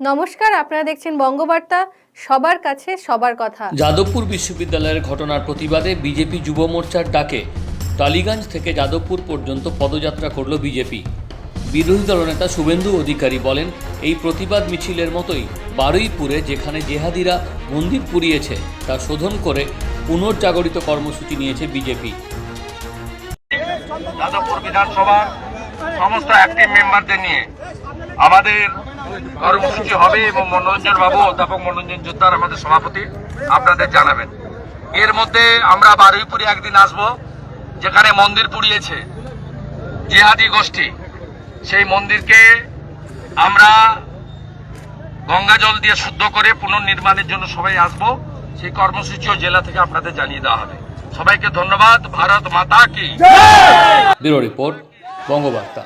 নমস্কার আপনারা দেখছেন বঙ্গবার্তা। সবার কাছে সবার কথা। যাদবপুর বিশ্ববিদ্যালয়ের ঘটনার প্রতিবাদে বিজেপি যুব মোর্চার ডাকে। টালিগঞ্জ থেকে যাদবপুর পর্যন্ত পদযাত্রা করল বিজেপি। বিরোধী দলনেতা শুভেন্দু অধিকারী বলেন এই প্রতিবাদ মিছিলের মতোই বারুইপুরে যেখানে জেহাদিরা মন্দির পুড়িয়েছে তা শোধন করে পুনর্জাগরিত কর্মসূচি নিয়েছে বিজেপি। যাদবপুর বিধানসভার সমস্ত অ্যাক্টিভ মেম্বারদের নিয়ে আমাদের কর্মসূচি হবে এবং মনোরঞ্জন বাবু অধ্যাপক মনোরঞ্জন যোদ্ধার আমাদের সভাপতি আপনাদের জানাবেন। এর মধ্যে আমরা বারুইপুরে একদিন আসব যেখানে মন্দির পুড়িয়েছে জিহাদি গোষ্ঠী। সেই মন্দিরকে আমরা গঙ্গা জল দিয়ে শুদ্ধ করে পুনর্নির্মাণের জন্য সবাই আসব। সেই কর্মসূচিও জেলা থেকে আপনাদের জানিয়ে দেওয়া হবে। সবাইকে ধন্যবাদ। ভারত মাতা কি? Bureau report Bangabarta.